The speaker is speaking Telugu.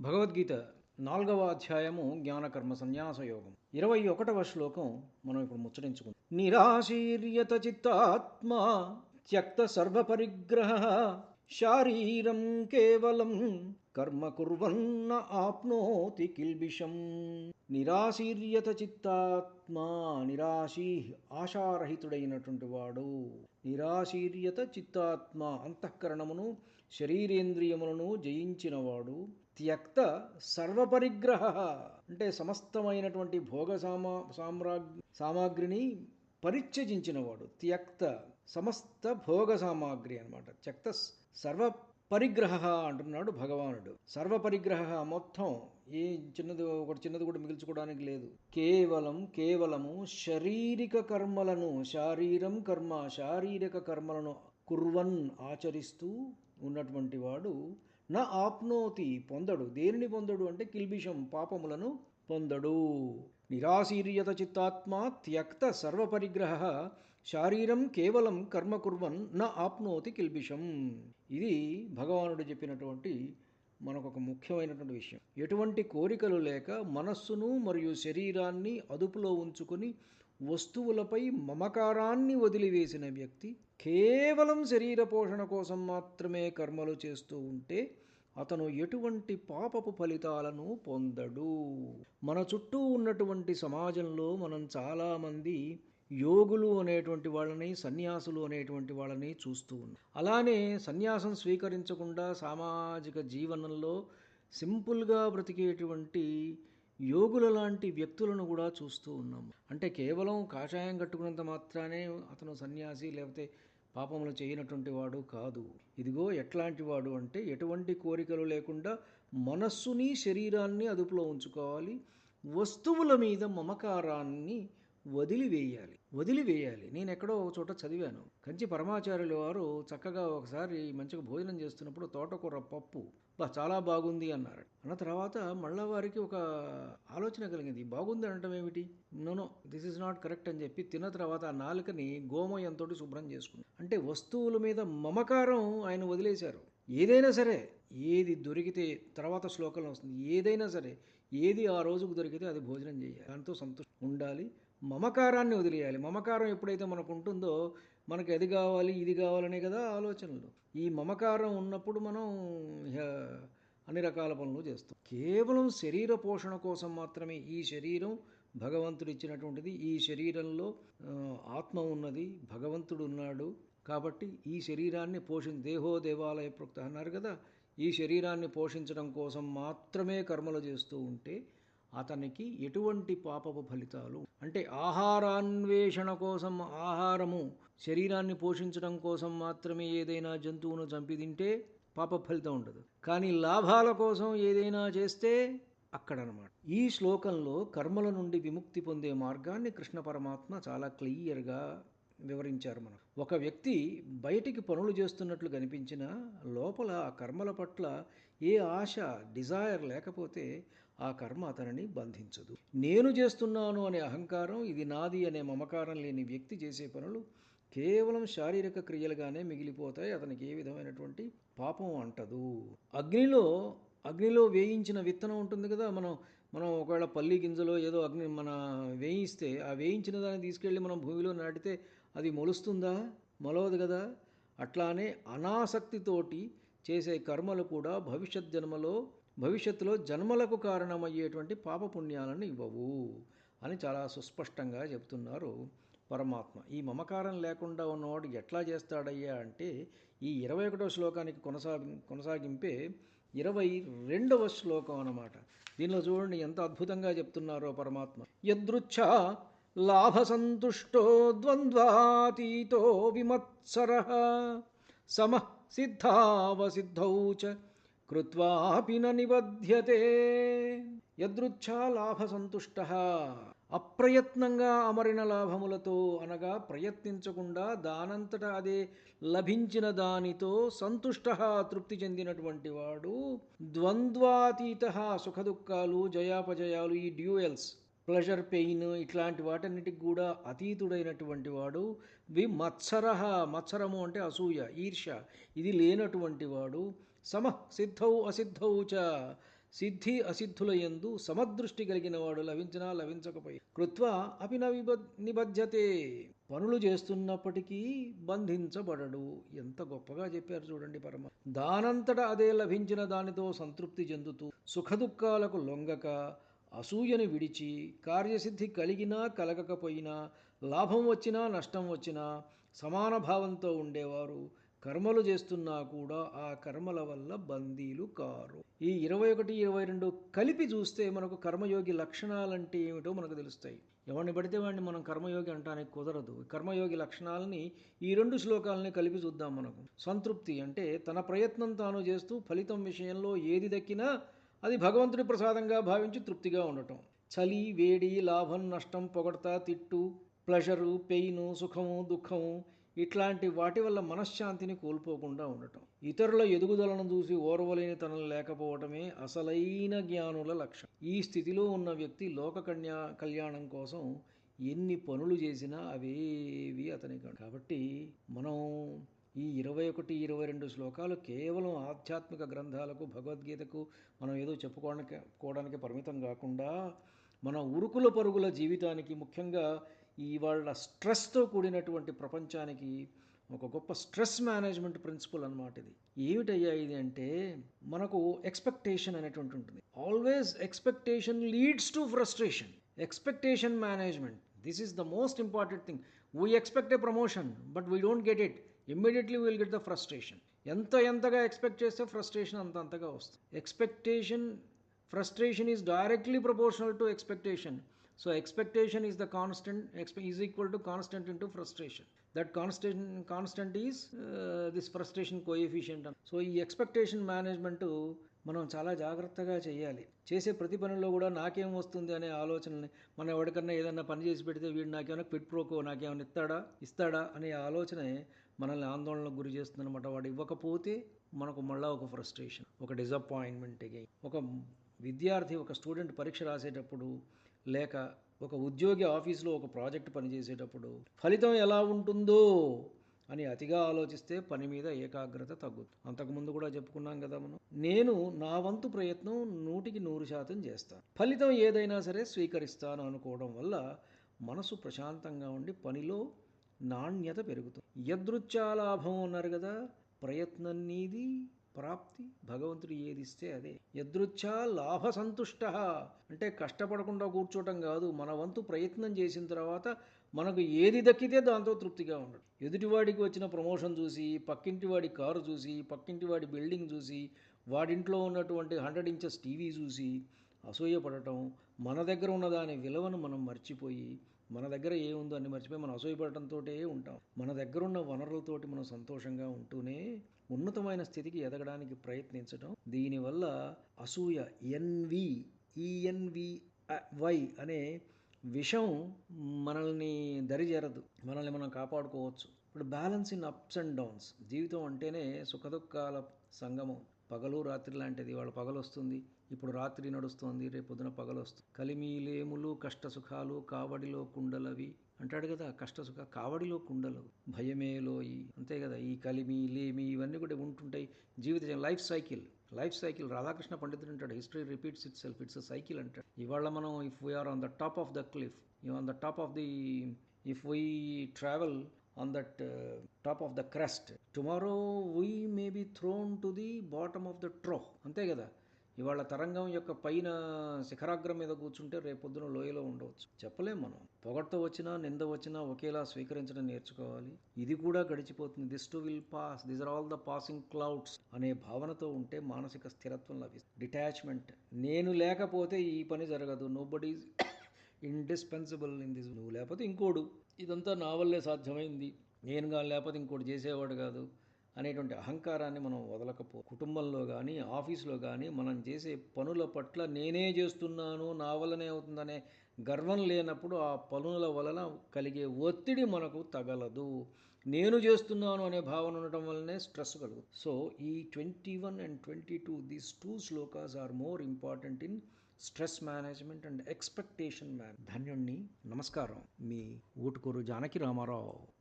భగవద్గీత నాలుగవ అధ్యాయము జ్ఞానకర్మ సన్యాస యోగం ఇరవై ఒకటవ శ్లోకం మనం ఇప్పుడు ముచ్చరించుకుందాం నిరాశీర్యత చిత్తాత్మ త్యక్త సర్వపరిగ్రహ శారీరం కేవలం కర్మ కుర్వన్న ఆప్నోతి కిల్బిషం. నిరాశీర్యత చిత్తాత్మా నిరాశీ ఆశారహితుడైనటువంటి వాడు. నిరాశీర్యత చిత్తాత్మ అంతఃకరణమును శరీరేంద్రియములను జయించినవాడు త్యక్త సర్వపరిగ్రహ అంటే సమస్తమైనటువంటి భోగ సామా సామ్రాగ్ సామాగ్రిని పరిత్యజించినవాడు. త్యక్త సమస్త భోగ సామాగ్రి అనమాట త్యక్త సర్వ పరిగ్రహ అంటున్నాడు భగవానుడు. సర్వ పరిగ్రహ మొత్తం ఏ చిన్నది ఒకటి చిన్నది కూడా మిగిల్చుకోవడానికి లేదు. కేవలం కేవలము శారీరక కర్మలను శారీరం కర్మ శారీరక కర్మలను కుర్వన్ ఆచరిస్తూ ఉన్నటువంటి వాడు నా ఆప్నోతి పొందడు. దేనిని పొందడు అంటే కిల్బిషం పాపములను పొందడు. నిరాశీర్యత చిత్తాత్మ త్యక్త సర్వపరిగ్రహ. శారీరం కేవలం కర్మ కుర్వన్ నా ఆప్నోతి కిల్బిషం. ఇది భగవానుడు చెప్పినటువంటి మనకు ఒక ముఖ్యమైనటువంటి విషయం. ఎటువంటి కోరికలు లేక మనస్సును మరియు శరీరాన్ని అదుపులో ఉంచుకొని వస్తువులపై మమకారాన్ని వదిలివేసిన వ్యక్తి కేవలం శరీర పోషణ కోసం మాత్రమే కర్మలు చేస్తూ ఉంటే అతను ఎటువంటి పాపపు ఫలితాలను పొందడు. మన చుట్టూ ఉన్నటువంటి సమాజంలో మనం చాలామంది యోగులు అనేటువంటి వాళ్ళని సన్యాసులు అనేటువంటి వాళ్ళని చూస్తూ ఉన్నాం. అలానే సన్యాసం స్వీకరించకుండా సామాజిక జీవనంలో సింపుల్గా బ్రతికేటువంటి యోగుల లాంటి వ్యక్తులను కూడా చూస్తూ ఉన్నాం. అంటే కేవలం కాషాయం కట్టుకున్నంత మాత్రానే అతను సన్యాసి లేకపోతే పాపములు చేయనటువంటి వాడు కాదు. ఇదిగో ఎట్లాంటి వాడు అంటే ఎటువంటి కోరికలు లేకుండా మనస్సుని శరీరాన్ని అదుపులో ఉంచుకోవాలి. వస్తువుల మీద మమకారాన్ని వదిలివేయాలి వదిలివేయాలి. నేను ఎక్కడో ఒక చోట చదివాను. కంచి పరమాచార్యుల వారు చక్కగా ఒకసారి మంచిగా భోజనం చేస్తున్నప్పుడు తోటకూర పప్పు బా చాలా బాగుంది అన్నారు. అన్న తర్వాత మళ్ళా వారికి ఒక ఆలోచన కలిగింది. బాగుంది అనటం ఏమిటి? No no this is not correct అని చెప్పి తిన్న తర్వాత ఆ నాలుకని గోమయంతో శుభ్రం చేసుకుంది. అంటే వస్తువుల మీద మమకారం ఆయన వదిలేశారు. ఏదైనా సరే ఏది దొరికితే తర్వాత శ్లోకంలో వస్తుంది. ఏదైనా సరే ఏది ఆ రోజుకు దొరికితే అది భోజనం చేయాలి. దాంతో సంతోషం ఉండాలి. మమకారాన్ని వదిలేయాలి. మమకారం ఎప్పుడైతే మనకు ఉంటుందో మనకి అది కావాలి ఇది కావాలనే కదా ఆలోచనలు. ఈ మమకారం ఉన్నప్పుడు మనం అన్ని రకాల పనులు చేస్తాం. కేవలం శరీర పోషణ కోసం మాత్రమే ఈ శరీరం భగవంతుడు ఇచ్చినటువంటిది ఈ శరీరంలో ఆత్మ ఉన్నది భగవంతుడు ఉన్నాడు కాబట్టి ఈ శరీరాన్ని పోషి దేహో దేవాలయ ప్రోక్త అన్నారు కదా. ఈ శరీరాన్ని పోషించడం కోసం మాత్రమే కర్మలు చేస్తూ ఉంటే అతనికి ఎటువంటి పాపపు ఫలితాలు? అంటే ఆహారాన్వేషణ కోసం ఆహారము శరీరాన్ని పోషించడం కోసం మాత్రమే ఏదైనా జంతువును చంపి తింటే పాప ఫలితం ఉండదు. కానీ లాభాల కోసం ఏదైనా చేస్తే అక్కడనమాట. ఈ శ్లోకంలో కర్మల నుండి విముక్తి పొందే మార్గాన్ని కృష్ణ పరమాత్మ చాలా క్లియర్గా వివరించారు మనం ఒక వ్యక్తి బయటికి పనులు చేస్తున్నట్లు కనిపించినా లోపల ఆ కర్మల పట్ల ఏ ఆశ డిజైర్ లేకపోతే ఆ కర్మ అతనిని బంధించదు. నేను చేస్తున్నాను అనే అహంకారం ఇది నాది అనే మమకారం లేని వ్యక్తి చేసే పనులు కేవలం శారీరక క్రియలుగానే మిగిలిపోతాయి. అతనికి ఏ విధమైనటువంటి పాపం అంటదు. అగ్నిలో అగ్నిలో వేయించిన విత్తనం ఉంటుంది కదా మనం మనం ఒకవేళ పల్లి గింజలో ఏదో అగ్ని మన వేయిస్తే ఆ వేయించిన దాన్ని తీసుకెళ్ళి మనం భూమిలో నాటితే అది మొలుస్తుందా? మొలవదు కదా. అట్లానే అనాసక్తితోటి చేసే కర్మలు కూడా భవిష్యత్ జన్మలో భవిష్యత్తులో జన్మలకు కారణమయ్యేటువంటి పాపపుణ్యాలను ఇవ్వవు అని చాలా సుస్పష్టంగా చెప్తున్నారు పరమాత్మ. ఈ మమకారం లేకుండా ఉన్నవాడు ఎట్లా చేస్తాడయ్యా అంటే ఈ ఇరవై ఒకటో శ్లోకానికి కొనసాగి కొనసాగింపే ఇరవై రెండవ శ్లోకం అన్నమాట. దీనిలో చూడండి ఎంత అద్భుతంగా చెప్తున్నారో పరమాత్మ. యదృచ్ఛ లాభసంతుష్టో ద్వంద్వాతీతో విమత్సర సమ సిద్ధావసిద్ధౌ చ కృత్వాపి నిబధ్యతే. యదృచ్ఛా లాభసంతుష్ట. అప్రయత్నంగా అమరిన లాభములతో అనగా ప్రయత్నించకుండా దానంతట అదే లభించిన దానితో సంతుష్ట తృప్తి చెందినటువంటి వాడు ద్వంద్వాతీత సుఖదుఖాలు జయాపజయాలు ఈ డ్యూయల్స్ ప్లెజర్ పెయిన్ ఇట్లాంటి వాటన్నిటికి కూడా అతీతుడైనటువంటి వాడు. వి మత్సరహ మత్సరము అంటే అసూయ ఈర్ష. ఇది లేనటువంటి వాడు. సమ సిద్ధౌ అసిద్ధౌ చ. సిద్ధి అసిద్ధుల యందు సమదృష్టి కలిగిన వాడు లభించినా లభించకపోయి. కృత్వ అపి నవిబ నిబధ్యతే. పనులు చేస్తున్నప్పటికీ బంధించబడడు. ఎంత గొప్పగా చెప్పారు చూడండి పరమ. దానంతట అదే లభించిన దానితో సంతృప్తి చెందుతూ సుఖదుఖాలకు లొంగక అసూయని విడిచి కార్యసిద్ధి కలిగినా కలగకపోయినా లాభం వచ్చినా నష్టం వచ్చినా సమాన భావంతో ఉండేవారు. కర్మలు చేస్తున్నా కూడా ఆ కర్మల వల్ల బందీలు కారు. ఈ ఇరవై ఒకటి ఇరవై రెండు కలిపి చూస్తే మనకు కర్మయోగి లక్షణాలంటే ఏమిటో మనకు తెలుస్తాయి. ఎవరిని పడితే వాడిని మనం కర్మయోగి అంటానికి కుదరదు. కర్మయోగి లక్షణాలని ఈ రెండు శ్లోకాలని కలిపి చూద్దాం మనకు. సంతృప్తి అంటే తన ప్రయత్నం తాను చేస్తూ ఫలితం విషయంలో ఏది దక్కినా అది భగవంతుడి ప్రసాదంగా భావించి తృప్తిగా ఉండటం. చలి వేడి లాభం నష్టం పొగడత తిట్టు ప్లెజరు పెయిను సుఖము దుఃఖము ఇట్లాంటి వాటి వల్ల మనశ్శాంతిని కోల్పోకుండా ఉండటం. ఇతరుల ఎదుగుదలను చూసి ఓర్వలేని తనలు లేకపోవటమే అసలైన జ్ఞానుల లక్ష్యం. ఈ స్థితిలో ఉన్న వ్యక్తి లోక కన్యా కళ్యాణం కోసం ఎన్ని పనులు చేసినా అవేవి అతనికి కాబట్టి మనం ఈ ఇరవై ఒకటి ఇరవై రెండు శ్లోకాలు కేవలం ఆధ్యాత్మిక గ్రంథాలకు భగవద్గీతకు మనం ఏదో చెప్పుకోవడానికి కోవడానికి పరిమితం కాకుండా మన ఉరుకుల పరుగుల జీవితానికి ముఖ్యంగా ఈ వాళ్ళ స్ట్రెస్తో కూడినటువంటి ప్రపంచానికి ఒక గొప్ప స్ట్రెస్ మేనేజ్మెంట్ ప్రిన్సిపల్ అన్నమాట ఇది. ఏమిటయ్యా ఇది అంటే మనకు ఎక్స్పెక్టేషన్ అనేటువంటి ఉంటుంది. Always expectation leads to frustration. Expectation management. This is the most important thing. We expect a promotion but we don't get it. Immediately will get the frustration ఎంత ఎంతగా ఎక్స్పెక్ట్ చేస్తే ఫ్రస్ట్రేషన్ అంత అంతగా వస్తుంది. Expectation frustration is directly proportional to expectation so expectation is the constant ఎక్స్పె is equal to constant into frustration that constant constant is this frustration coefficient so ఈ ఎక్స్పెక్టేషన్ మేనేజ్మెంట్ మనం చాలా జాగ్రత్తగా చేయాలి చేసే ప్రతి పనిలో కూడా నాకేం వస్తుంది అనే ఆలోచనని మనం ఎవరికన్నా ఏదన్నా పని చేసి పెడితే వీడు నాకేమైనా క్విట్ ప్రోకో నాకేమైనా ఇస్తాడా ఇస్తాడా అనే ఆలోచనే మనల్ని ఆందోళనకు గురి చేస్తుందన్నమాట. వాడు ఇవ్వకపోతే మనకు మళ్ళీ ఒక ఫ్రస్ట్రేషన్ ఒక డిసప్పాయింట్మెంట్ ఒక విద్యార్థి ఒక స్టూడెంట్ పరీక్ష రాసేటప్పుడు లేక ఒక ఉద్యోగి ఆఫీస్లో ఒక ప్రాజెక్ట్ పనిచేసేటప్పుడు ఫలితం ఎలా ఉంటుందో అని అతిగా ఆలోచిస్తే పని మీద ఏకాగ్రత తగ్గుతుంది అంతకుముందు కూడా చెప్పుకున్నాం కదా మనం. నేను నా వంతు ప్రయత్నం నూటికి నూరు శాతం చేస్తాను. ఫలితం ఏదైనా సరే స్వీకరిస్తాను అనుకోవడం వల్ల మనసు ప్రశాంతంగా ఉండి పనిలో నాణ్యత పెరుగుతుంది. యదృచ్ఛాలాభం అన్నారు కదా ప్రయత్నం నీది ప్రాప్తి భగవంతుడు ఏది ఇస్తే అదే. యదృచ్ఛా లాభ సంతుష్ట అంటే కష్టపడకుండా కూర్చోటం కాదు మన వంతు ప్రయత్నం చేసిన తర్వాత మనకు ఏది దక్కితే దాంతో తృప్తిగా ఉండడు. ఎదుటివాడికి వచ్చిన ప్రమోషన్ చూసి పక్కింటి వాడి కారు చూసి పక్కింటి వాడి బిల్డింగ్ చూసి వాడింట్లో ఉన్నటువంటి హండ్రెడ్ ఇంచెస్ టీవీ చూసి అసూయపడటం మన దగ్గర ఉన్న దాని విలువను మనం మర్చిపోయి మన దగ్గర ఏముందో అని మర్చిపోయి మనం అసూయపడటంతో ఉంటాం. మన దగ్గర ఉన్న వనరులతోటి మనం సంతోషంగా ఉంటూనే ఉన్నతమైన స్థితికి ఎదగడానికి ప్రయత్నించడం దీనివల్ల అసూయ ఎన్వి ఈఎన్వి వై అనే విషం మనల్ని దరిజేరదు మనల్ని మనం కాపాడుకోవచ్చు. ఇప్పుడు balance in ups and downs జీవితం అంటేనే సుఖదుఖాల సంగమం. పగలు రాత్రి లాంటిది. వాళ్ళ పగలు వస్తుంది ఇప్పుడు రాత్రి నడుస్తోంది రేపు పొద్దున పగలు వస్తుంది. కలిమీలేములు కష్ట సుఖాలు కావడిలో కుండలవి. అంటాడు కదా కష్ట సుఖ కావడిలో కుండలు. భయమేలోయి అంతే కదా ఈ కలిమి లేమి ఇవన్నీ కూడా ఉంటుంటాయి. జీవిత life cycle. Life cycle Radhakrishna పండితుడు అంటాడు history repeats itself it's a cycle అంటాడు ఇవాళ మనం if we are on the top of the cliff on the top of the if we travel on that top of the crust tomorrow we may be thrown to the bottom of the trough అంతే కదా ఇవాళ తరంగం యొక్క పైన శిఖరాగ్రం మీద కూర్చుంటే రేపొద్దున లోయలో ఉండవచ్చు. చెప్పలేం మనం. పొగడ్తో వచ్చినా నింద వచ్చినా ఒకేలా స్వీకరించడం నేర్చుకోవాలి. ఇది కూడా గడిచిపోతుంది. This too will pass this are all the passing clouds అనే భావనతో ఉంటే మానసిక స్థిరత్వం లభిస్తుంది. డిటాచ్మెంట్ నేను లేకపోతే ఈ పని జరగదు. Nobody's indispensable in this నువ్వు లేకపోతే ఇంకోడు. ఇదంతా నా వల్లే సాధ్యమైంది. నేను కానీ లేకపోతే ఇంకోటి చేసేవాడు కాదు. అనేటువంటి అహంకారాన్ని మనం వదలకపో కుటుంబంలో కానీ ఆఫీస్లో కానీ మనం చేసే పనుల పట్ల నేనే చేస్తున్నాను నా వల్లనే అవుతుందనే గర్వం లేనప్పుడు ఆ పనుల వలన కలిగే ఒత్తిడి మనకు తగలదు. నేను చేస్తున్నాను అనే భావన ఉండటం వల్లనే స్ట్రెస్ కలుగుతుంది. సో ఈ twenty one and twenty two these two shlokas are more important in stress management and expectation man ధన్యుణ్ణి. నమస్కారం. మీ ఊటుకూరు జానకి రామారావు.